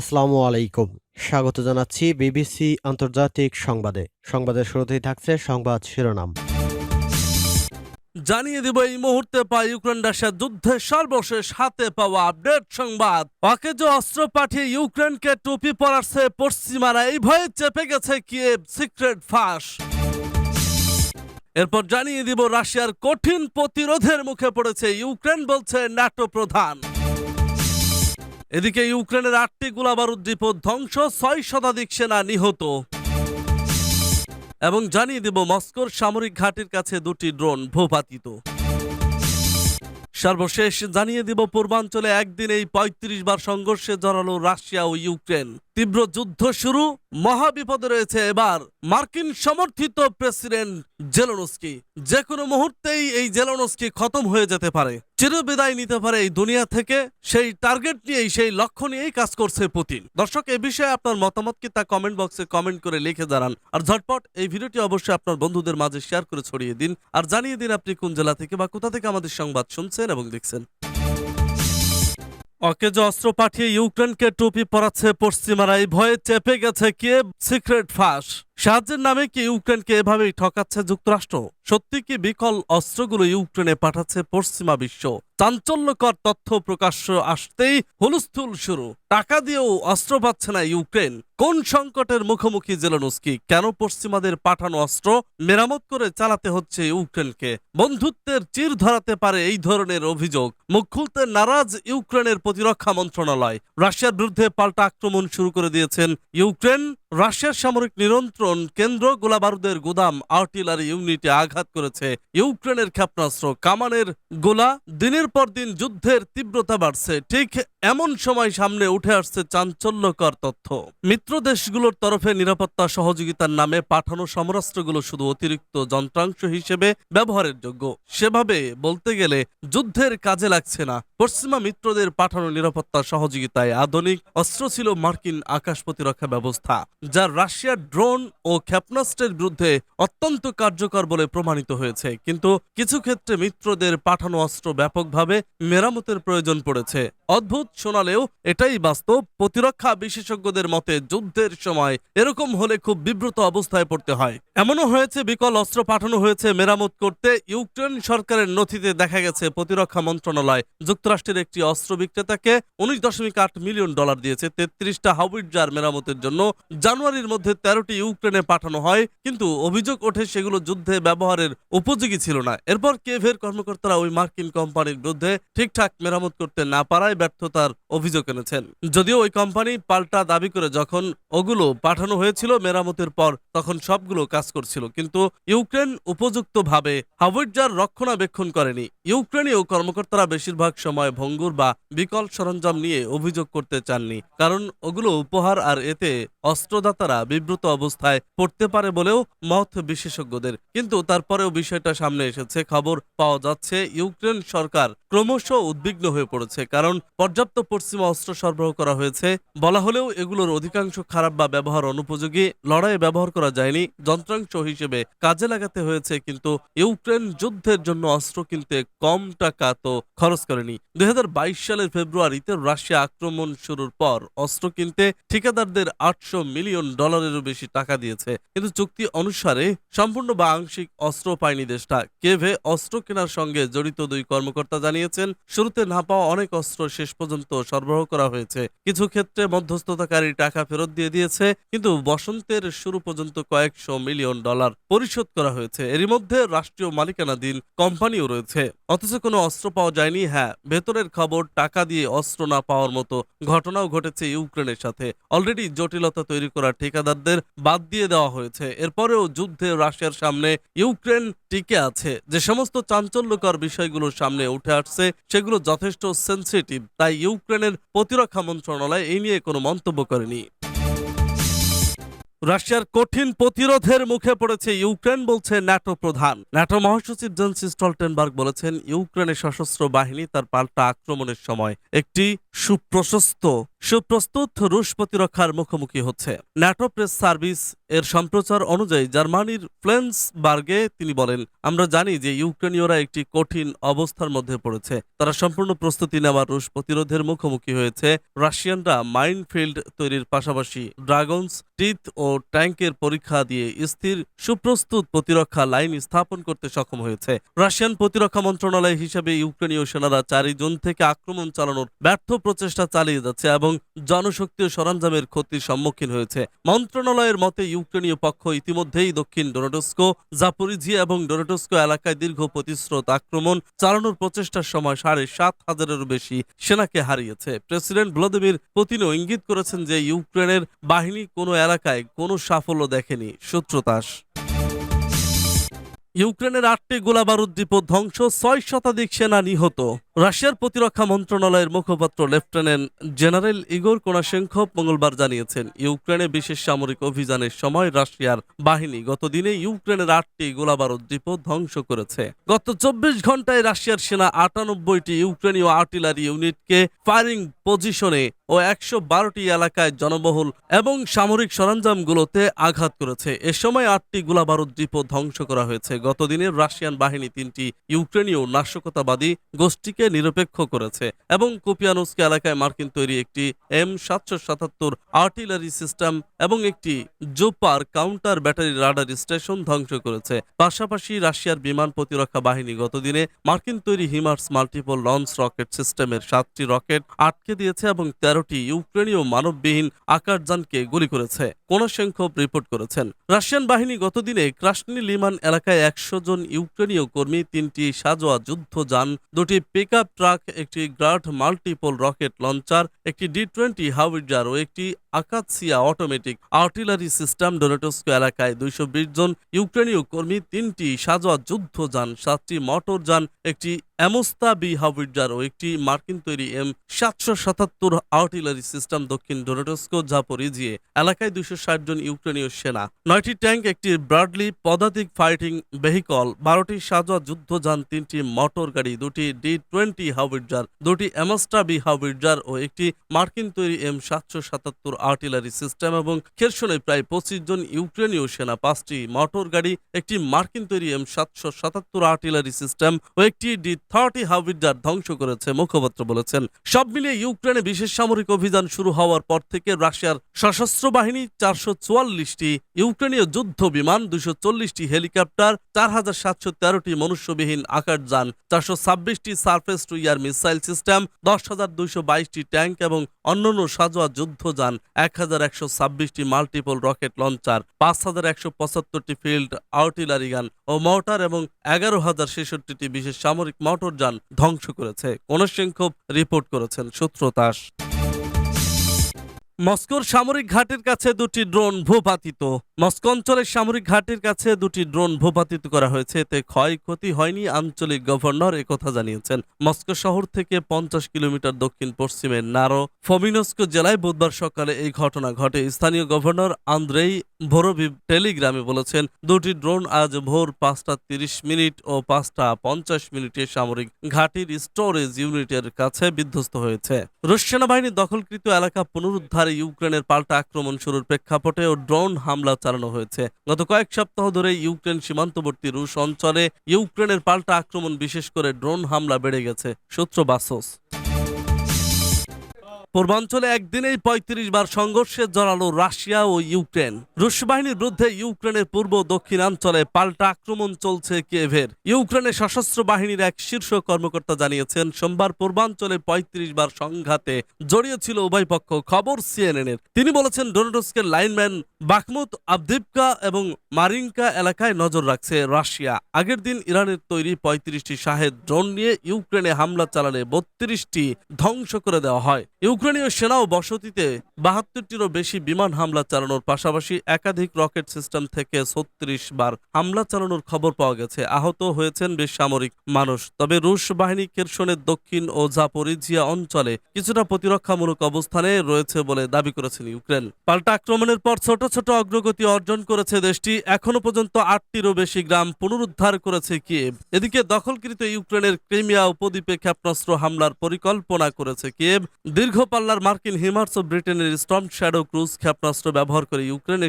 আসসালামু আলাইকুম। স্বাগত জানাচ্ছি বিবিসি আন্তর্জাতিক সংবাদে। সংবাদের শুরুতেই থাকছে সংবাদ শিরোনাম। জানিয়ে দিব এই মুহূর্তে পাই ইউক্রেন রাশিয়া যুদ্ধে সর্বশেষ হাতে পাওয়া আপডেট সংবাদ। অকেজ অস্ত্র পাঠিয়ে ইউক্রেনকে টুপি পরাচ্ছে পশ্চিমারা। এই ভয়ে চেপে গেছে কিয়েভ সিক্রেট ফাঁস। এরপর জানিয়ে দিব রাশিয়ার কঠিন প্রতিরোধের মুখে পড়েছে ইউক্রেন, বলছে ন্যাটো প্রধান। এদিকে ইউক্রেনের আটটি গোলাবারুদ ডিপো ধ্বংস, ছয় শতাধিক সেনা নিহত। এবং জানিয়ে দেব, মস্কোর সামরিক ঘাটির কাছে দুটি ড্রোন ভূপাতিত। সর্বশেষ জানিয়ে দিব, পূর্বাঞ্চলে একদিনেই পঁয়ত্রিশ বার সংঘর্ষে জড়ালো রাশিয়া ও ইউক্রেন। তীব্র যুদ্ধ শুরু, মহাবিপদে রয়েছে এবার মার্কিন সমর্থিত প্রেসিডেন্ট জেলোনস্কি। যে কোনো মুহূর্তেই এই জেলোনস্কি খতম হয়ে যেতে পারে, চিরবিদায় নিতে পারে এই দুনিয়া থেকে, সেই টার্গেট নিয়েই, সেই লক্ষ্য নিয়েই কাজ করছে পুতিন। দর্শক, এ বিষয়ে আপনার মতামত কি তা কমেন্ট বক্সে কমেন্ট করে লিখে জানান। আর ঝটপট, এই ভিডিওটি অবশ্যই আপনার বন্ধুদের মাঝে শেয়ার করে ছড়িয়ে দিন। আর জানিয়ে দিন আপনি কোন জেলা থেকে বা কোথা থেকে আমাদের সংবাদ শুনছেন এবং দেখছেন। অকেজ অস্ত্র পাঠিয়ে ইউক্রেনকে টুপি পরাচ্ছে পশ্চিমারা। এই ভয়ে চেপে গেছে কে সিক্রেট ফাঁস। সাহায্যের নামে কি ইউক্রেনকে এভাবেই ঠকাচ্ছে যুক্তরাষ্ট্র? সত্যি কি বিকল অস্ত্রগুলো ইউক্রেনে পাঠাচ্ছে পশ্চিমা বিশ্ব? চাঞ্চল্যকর তথ্য প্রকাশ্য আসতেই হুলস্থুল শুরু। টাকা দিয়েও অস্ত্র পাচ্ছে না ইউক্রেন। কোন সংকটের মুখোমুখি জেলেনস্কি? কেন পশ্চিমাদের পাঠানো অস্ত্র মেরামত করে চালাতে হচ্ছে ইউক্রেনকে? বন্ধুত্বের চির ধরাতে পারে এই ধরনের অভিযোগ। মুখ খুলতে নারাজ ইউক্রেনের প্রতিরক্ষা মন্ত্রণালয়। রাশিয়ার বিরুদ্ধে পাল্টা আক্রমণ শুরু করে দিয়েছেন ইউক্রেন। রাশিয়ার সামরিক নিয়ন্ত্রণ কেন্দ্র গোলাবারুদের গুদাম আর্টিলারি ইউনিটে আঘাত করেছে ইউক্রেনের ক্ষেপণাস্ত্র কামানের গোলা। দিনের পর দিন যুদ্ধের তীব্রতা বাড়ছে। ঠিক এমন সময় সামনে উঠে আসছে চাঞ্চল্যকর তথ্য। মিত্র দেশগুলোর তরফে নিরাপত্তা সহযোগিতার নামে পাঠানো সমরাস্ত্রগুলো শুধু অতিরিক্ত যন্ত্রাংশ হিসেবে ব্যবহারের যোগ্য। সেভাবে বলতে গেলে যুদ্ধের কাজে লাগছে না। পশ্চিমা মিত্রদের পাঠানো নিরাপত্তা সহযোগিতায় আধুনিক অস্ত্র ছিল মার্কিন আকাশ প্রতিরক্ষা ব্যবস্থা, যা রাশিয়ার ড্রোন ও ক্ষেপণাস্ত্রের বিরুদ্ধে অত্যন্ত কার্যকর বলে প্রমাণিত হয়েছে। কিন্তু কিছু ক্ষেত্রে মিত্রদের পাঠানো অস্ত্র ব্যাপকভাবে মেরামতের প্রয়োজন পড়েছে। অদ্ভুত শোনালেও এটাই বাস্তব। প্রতিরক্ষা বিশেষজ্ঞদের মতে যুদ্ধের সময় এরকম হলে খুব বিব্রত অবস্থায় পড়তে হয়। এমনও হয়েছে, বিকল অস্ত্র পাঠানো হয়েছে মেরামত করতে। ইউক্রেন সরকারের নথিতে দেখা গেছে, প্রতিরক্ষা মন্ত্রণালয় যুক্তরাষ্ট্রের একটি অস্ত্র বিক্রেতাকে উনিশ দশমিক আট মিলিয়ন ডলার দিয়েছে। তেত্রিশটা হাউইটজার মেরামতের জন্য জানুয়ারির মধ্যে তেরোটি ইউক্রেনে পাঠানো হয়, কিন্তু অভিযোগ ওঠে সেগুলো যুদ্ধে ব্যবহারের উপযোগী ছিল না। এরপর কেভের কর্মকর্তারা ওই মার্কিন কোম্পানির বিরুদ্ধে ঠিকঠাক মেরামত করতে না পারায় ব্যর্থতার অভিযোগ এনেছেন। যদিও ওই কোম্পানি পাল্টা দাবি করে যখন ওগুলো পাঠানো হয়েছিল মেরামতের পর, তখন সবগুলো কাজ করছিল, কিন্তু ইউক্রেন উপযুক্তভাবে হাওয়াইজার রক্ষণাবেক্ষণ করেনি। ইউক্রেনীয় কর্মকর্তারা বেশিরভাগ সময় ভঙ্গুর বা বিকল সরঞ্জাম নিয়ে অভিযোগ করতে চাননি, কারণ ওগুলো উপহার আর এতে অস্ত্রদাতারা বিব্রত অবস্থায় পড়তে পারে বলেও মত বিশেষজ্ঞদের। কিন্তু তারপরেও বিষয়টা সামনে এসেছে, খবর পাওয়া যাচ্ছে ইউক্রেন সরকার ক্রমশ উদ্বিগ্ন হয়ে পড়েছে, কারণ পর্যাপ্ত পশ্চিমা অস্ত্র সরবরাহ করা হয়েছে। বলা হলেও এগুলোর অধিকাংশ খারাপ বা ব্যবহার অনুপযোগী লড়াইয়ে ব্যবহার করা যায়নি যন্ত্রাংশ হিসেবে কাজে লাগাতে হয়েছে, কিন্তু ইউক্রেন যুদ্ধের জন্য অস্ত্র কিনতে কম টাকা তো খরচ করেনি। দুই হাজার বাইশ সালের ফেব্রুয়ারিতে রাশিয়া আক্রমণ শুরুর পর অস্ত্র কিনতে ঠিকাদারদের আটশো মিলিয়ন ডলারেরও বেশি টাকা দিয়েছে। কিন্তু চুক্তি অনুসারে সম্পূর্ণ বা আংশিক অস্ত্র পায়নি দেশটা। কেভে অস্ত্র কেনার সঙ্গে জড়িত দুই কর্মকর্তা জানিয়েছেন, শুরুতে না পাওয়া অনেক অস্ত্র শেষ পর্যন্ত সরবরাহ করা হয়েছে। কিছু ক্ষেত্রে মধ্যস্থতাকারী টাকা ফেরত দিয়ে দিয়েছে, কিন্তু বসন্তের শুরু পর্যন্ত কয়েকশো মিলিয়ন ডলার পরিশোধ করা হয়েছে। এরই মধ্যে রাষ্ট্রীয় মালিকানাধীন কোম্পানিও রয়েছে। অথচ কোনো অস্ত্র পাওয়া যায়নি। হ্যাঁ ভেতরের খবর, টাকা দিয়ে অস্ত্র না পাওয়ার মতো ঘটনাও ঘটেছে ইউক্রেনের সাথে। অলরেডি জটিলতা তৈরি করা ঠিকাদারদের বাদ দিয়ে দেওয়া হয়েছে। এরপরেও যুদ্ধে রাশিয়ার সামনে ইউক্রেন টিকে আছে। যে সমস্ত চাঞ্চল্যকর বিষয়গুলো সামনে উঠে আসছে, সেগুলো যথেষ্ট সেন্সিটিভ তাই ইউক্রেনের প্রতিরক্ষা মন্ত্রণালয় এই নিয়ে কোনো মন্তব্য করেনি। রাশিয়ার কঠিন প্রতিরোধের মুখে পড়েছে ইউক্রেন, বলছে ন্যাটো প্রধান। ন্যাটো মহাসচিব জেন্স স্টলটেনবার্গ বলেছেন, ইউক্রেনের সশস্ত্র বাহিনী তার পাল্টা আক্রমণের সময় একটি সুপ্রশস্ত, সুপ্রস্তুত রুশ প্রতিরক্ষার মুখোমুখি হচ্ছে। ন্যাটো প্রেস সার্ভিস এর সম্প্রচার অনুযায়ী জার্মানির ফ্লেন্সবার্গে তিনি বলেন, আমরা জানি যে ইউক্রেনীয়রা একটি কঠিন অবস্থার মধ্যে পড়েছে। তারা সম্পূর্ণ প্রস্তুতি নেওয়ার রুশ প্রতিরোধের মুখোমুখি হয়েছে। রাশিয়ানরা মাইনফিল্ড তৈরির পাশাপাশি ড্রাগনস টিথ ও ট্যাঙ্কের পরীক্ষা দিয়ে স্থির, সুপ্রস্তুত প্রতিরক্ষা লাইন স্থাপন করতে সক্ষম হয়েছে। রাশিয়ান প্রতিরক্ষা মন্ত্রণালয় হিসেবে ইউক্রেনীয় সেনারা চারই জুন থেকে আক্রমণ চালানোর ব্যর্থ প্রচেষ্টা চালিয়ে যাচ্ছে এবং জনশক্তি ও সরঞ্জামের ক্ষতির সম্মুখীন হয়েছে। মন্ত্রণালয়ের মতে, ইউক্রেনীয় পক্ষ ইতিমধ্যেই দক্ষিণ ডোনেটস্কো জাপোরিজিয়া এবং ডোনেটস্কো এলাকায় দীর্ঘ প্রতিশ্রোত আক্রমণ চালানোর প্রচেষ্টার সময় সাড়ে সাত হাজারেরও বেশি সেনাকে হারিয়েছে। প্রেসিডেন্ট ভ্লাদিমির পুতিনও ইঙ্গিত করেছেন যে, ইউক্রেনের বাহিনী কোনো এলাকায় কোনো সাফল্য দেখেনি সূত্রতাস ইউক্রেনের আটটি গোলাবারুদ দ্বীপ ধ্বংস ছয় শতাধিক সেনা নিহত। রাশিয়ার প্রতিরক্ষা মন্ত্রণালয়ের মুখপাত্র লেফটেন্যান্ট জেনারেল ইগোর কোনাশেঙ্কভ মঙ্গলবার জানিয়েছেন, ইউক্রেনে বিশেষ সামরিক অভিযানের সময় রাশিয়ার বাহিনী গতদিনে ইউক্রেনের আটটি গোলাবারুদ দ্বীপ ধ্বংস করেছে। গত চব্বিশ ঘন্টায় রাশিয়ার সেনা আটানব্বইটি ইউক্রেনীয় আর্টিলারি ইউনিটকে ফায়ারিং পজিশনে ও একশো বারোটি এলাকায় জনবহুল এবং সামরিক সরঞ্জামগুলোতে আঘাত করেছে। এ সময় আটটি গোলাবারুদ দ্বীপ ধ্বংস করা হয়েছে। গতদিনে রাশিয়ান বাহিনী তিনটি ইউক্রেনীয় নাশকতাবাদী গোষ্ঠীকে নিরপেক্ষ করেছে এবং কুপিয়ানুস্কে এলাকায় মার্কিন তৈরি একটি এম সাতশো সাতাত্তর আর্টিলারি সিস্টেম এবং একটি Zoopark counter battery radar station ধ্বংস করেছে। পাশাপাশি রাশিয়ার বিমান প্রতিরক্ষা বাহিনী গতদিনে মার্কিন তৈরি হিমার্স মাল্টিপল লঞ্চ রকেট সিস্টেমের সাতটি রকেট আটকে দিয়েছে এবং তেরোটি ইউক্রেনীয় মানববিহীন আকারযানকে গুলি করেছে কোনসংখ্যক রিপোর্ট করেছেন। রাশিয়ান বাহিনী গতদিনে ক্রাসনি লিমান এলাকায় একশো জন ইউক্রেনীয় কর্মী, তিনটি সাজোয়া যুদ্ধ যান দুটি পিক ট্রাক একটি গ্রাড মাল্টিপল রকেট লঞ্চার একটি ডি টোয়েন্টি হাউইজার ও একটি Akatsiya automatic artillery system Donetsk এলাকায় দুইশো বিশ জন ইউক্রেনীয় কর্মী, তিনটি সাজোয়া যুদ্ধযান, সাতটি মোটরযান একটি অ্যামোস্তা বি হাউইজার ও একটি মার্কিন তৈরি এম সাতশো সাতাত্তর আর্টিলারি সিস্টেম দক্ষিণ ডোনেটস্কো, জাপোরিজিয়ে এলাকায় দুইশো ষাট জন ইউক্রেনীয় সেনা। নয়টি ট্যাঙ্ক, একটি ব্রাডলি পদাতিক ফাইটিং ভেহিকল, বারোটি সাজোয়া যুদ্ধযান তিনটি মোটর গাড়ি, দুটি ডি টোয়েন্টি হাউইজার দুটি অ্যামোস্টা বি হাউইজার ও একটি মার্কিন তৈরি এম সাতশো সাতাত্তর আর্টিলারি সিস্টেম এবং খেরসনে প্রায় পঁচিশ জন ইউক্রেনীয় সেনা, পাঁচটি মোটর গাড়ি, একটি মার্কিন তৈরি এম সাতশো সাতাত্তর আর্টিলারি সিস্টেম ও একটি ডি থার্টি হাউইজার ধ্বংস করেছে, মুখপাত্র বলেছেন। সব মিলিয়ে ইউক্রেনে বিশেষ সামরিক অভিযান শুরু হওয়ার পর থেকে রাশিয়ার সশস্ত্র বাহিনী চারশো চুয়াল্লিশটি, ইউক্রেনীয় যুদ্ধ বিমান দুশো চল্লিশটি হেলিকপ্টার চার হাজার সাতশো তেরোটি মনুষ্যবিহীন আকারযান চারশো ছাব্বিশটি surface to air missile system দশ হাজার দুইশো বাইশটি ট্যাঙ্ক এবং অন্যান্য সাজোয়া যুদ্ধযান এক হাজার একশো ছাব্বিশটি মাল্টিপল রকেট লঞ্চার পাঁচ হাজার একশো পঁচাত্তরটি ফিল্ড আর্টিলারি গান ও মর্টার এবং এগারো হাজার ছেষট্টিটি বিশেষ সামরিক মোটরযান ধ্বংস করেছে। কোনসংখ্যক রিপোর্ট করেছেন সূত্রতাস। মস্কোর সামরিক ঘাটের কাছে দুটি ড্রোন ভূপাতিত। মস্কো অঞ্চলের সামরিক ঘাটের কাছে দুটি ড্রোন ভূপাতিত করা হয়েছে। এতে ক্ষয়ক্ষতি হয়নি, আঞ্চলিক গভর্নর একথা জানিয়েছেন। মস্কো শহর থেকে পঞ্চাশ কিলোমিটার দক্ষিণ পশ্চিমে নারো ফমিনস্কো জেলায় বুধবার সকালে এই ঘটনা ঘটে। স্থানীয় গভর্নর আন্দ্রেই ভোরোভিভ টেলিগ্রামে বলেছেন, দুটি ড্রোন আজ ভোর পাঁচটা তিরিশ মিনিট ও পাঁচটা পঞ্চাশ মিনিটে সামরিক ঘাটির স্টোরেজ ইউনিটের কাছে বিধ্বস্ত হয়েছে। রুশ সেনাবাহিনীর দখলকৃত এলাকা পুনরুদ্ধারে ইউক্রেনের পাল্টা আক্রমণ শুরুর প্রেক্ষাপটে ও ড্রোন হামলা চালানো হয়েছে। গত কয়েক সপ্তাহ ধরে ইউক্রেন সীমান্তবর্তী রুশ অঞ্চলে ইউক্রেনের পাল্টা আক্রমণ বিশেষ করে ড্রোন হামলা বেড়ে গেছে, সূত্র বাসস। পূর্বাঞ্চলে একদিনেই পঁয়ত্রিশ বার সংঘর্ষে জড়ালো রাশিয়া ও ইউক্রেন। রুশ বাহিনীর বিরুদ্ধে ইউক্রেনের পূর্ব দক্ষিণাঞ্চলে পাল্টা আক্রমণ চলছে কিয়েভের। ইউক্রেনের সশস্ত্র বাহিনীর এক শীর্ষ কর্মকর্তা জানিয়েছেন, সোমবার পূর্বাঞ্চলে পঁয়ত্রিশ বার সংঘাতে জড়িয়েছিল উভয় পক্ষ, খবর সিএনএন এর। তিনি বলেছেন ডোনেটস্কের লাইনম্যান বাকমুত আবদিপকা এবং মারিঙ্কা এলাকায় নজর রাখছে রাশিয়া। আগের দিন ইরানের তৈরি পঁয়ত্রিশটি শাহেদ ড্রোন নিয়ে ইউক্রেনে হামলা চালালে বত্রিশটি ধ্বংস করে দেওয়া হয়। ইউক্রেনীয় সেনা ও বসতিতে বাহাত্তরটিরও বেশি বিমান হামলা চালানোর পাশাপাশি একাধিক রকেট সিস্টেম থেকে ছত্রিশ বার হামলা চালানোর খবর পাওয়া গেছে। আহত হয়েছেন বেশ সামরিক মানুষ। তবে রুশ বাহিনী কেরসনের দক্ষিণ ও জাপোরিজিয়া অঞ্চলে কিছুটা প্রতিরক্ষামূলক অবস্থানে রয়েছে বলে দাবি করেছেন ইউক্রেন। পাল্টা আক্রমণের পর ছোট ছোট অগ্রগতি অর্জন করেছে দেশটি। এখনও পর্যন্ত আটটিরও বেশি গ্রাম পুনরুদ্ধার করেছে কিয়েভ। এদিকে দখলকৃত ইউক্রেনের ক্রিমিয়া উপদ্বীপে ক্ষেপণাস্ত্র হামলার পরিকল্পনা করেছে কিয়েভ। দীর্ঘ পাল্লার মার্কিন হিমার্স ও ব্রিটেনের স্টম্প শ্যাডো ক্রুজ ক্ষেপণাস্ত্র ব্যবহার করে ইউক্রেন